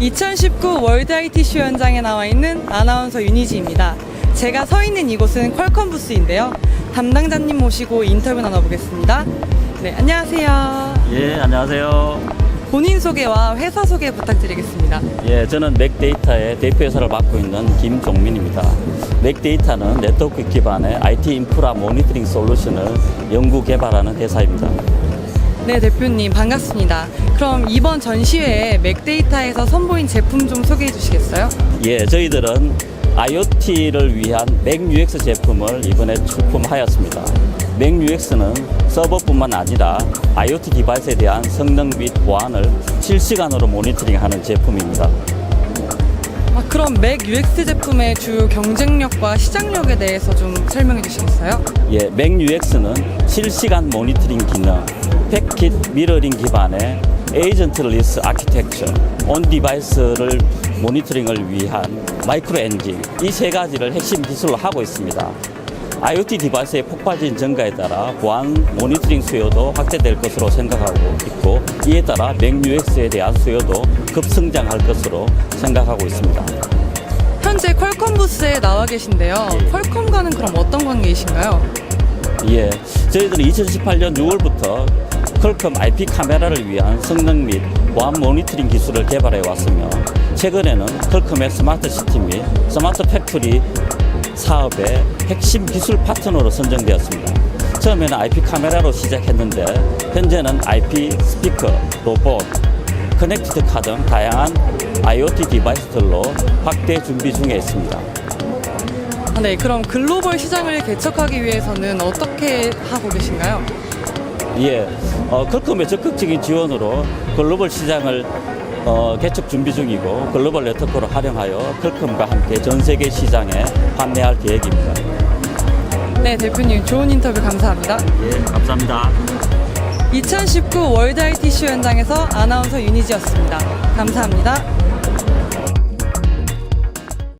(2019) 월드 IT쇼 현장에 나와 있는 아나운서 윤희지입니다. 제가 서 있는 이곳은 퀄컴 부스인데요. 담당자님 모시고 인터뷰 나눠보겠습니다. 네, 안녕하세요. 예, 안녕하세요. 본인 소개와 회사 소개 부탁드리겠습니다. 예, 저는 맥데이터의 대표이사를 맡고 있는 김종민입니다. 맥데이터는 네트워크 기반의 IT 인프라 모니터링 솔루션을 연구 개발하는 회사입니다. 네, 대표님 반갑습니다. 그럼 이번 전시회에 맥데이터에서 선보인 제품 좀 소개해 주시겠어요? 예, 저희들은 IoT를 위한 맥UX 제품을 이번에 출품하였습니다. 맥UX는 서버뿐만 아니라 IoT 디바이스에 대한 성능 및 보안을 실시간으로 모니터링하는 제품입니다. 아, 그럼 맥 UX 제품의 주 경쟁력과 시장력에 대해서 좀 설명해 주시겠어요? 예, 맥UX는 실시간 모니터링 기능, 패킷 미러링 기반의 에이전트리스 아키텍처, 온 디바이스를 모니터링을 위한 마이크로 엔진 이 세 가지를 핵심 기술로 하고 있습니다. IoT 디바이스의 폭발적인 증가에 따라 보안 모니터링 수요도 확대될 것으로 생각하고 있고 이에 따라 맥UX에 대한 수요도 급성장할 것으로 생각하고 있습니다. 현재 퀄컴 부스에 나와 계신데요. 퀄컴과는 그럼 어떤 관계이신가요? 예, 저희들은 2018년 6월부터 퀄컴 IP 카메라를 위한 성능 및 보안 모니터링 기술을 개발해 왔으며 최근에는 퀄컴의 스마트 시티 및 스마트 팩토리 사업의 핵심 기술 파트너로 선정되었습니다. 처음에는 IP 카메라로 시작했는데 현재는 IP 스피커, 로봇, 커넥티드 카 등 다양한 IoT 디바이스들로 확대 준비 중에 있습니다. 아, 네, 그럼 글로벌 시장을 개척하기 위해서는 어떻게 하고 계신가요? 예, 어, 퀄컴의 적극적인 지원으로 글로벌 시장을 어, 개척 준비 중이고 글로벌 네트워크를 활용하여 퀄컴과 함께 전 세계 시장에 판매할 계획입니다. 네, 대표님 좋은 인터뷰 감사합니다. 예, 감사합니다. 2019 월드 IT쇼 현장에서 아나운서 윤희지였습니다. 감사합니다.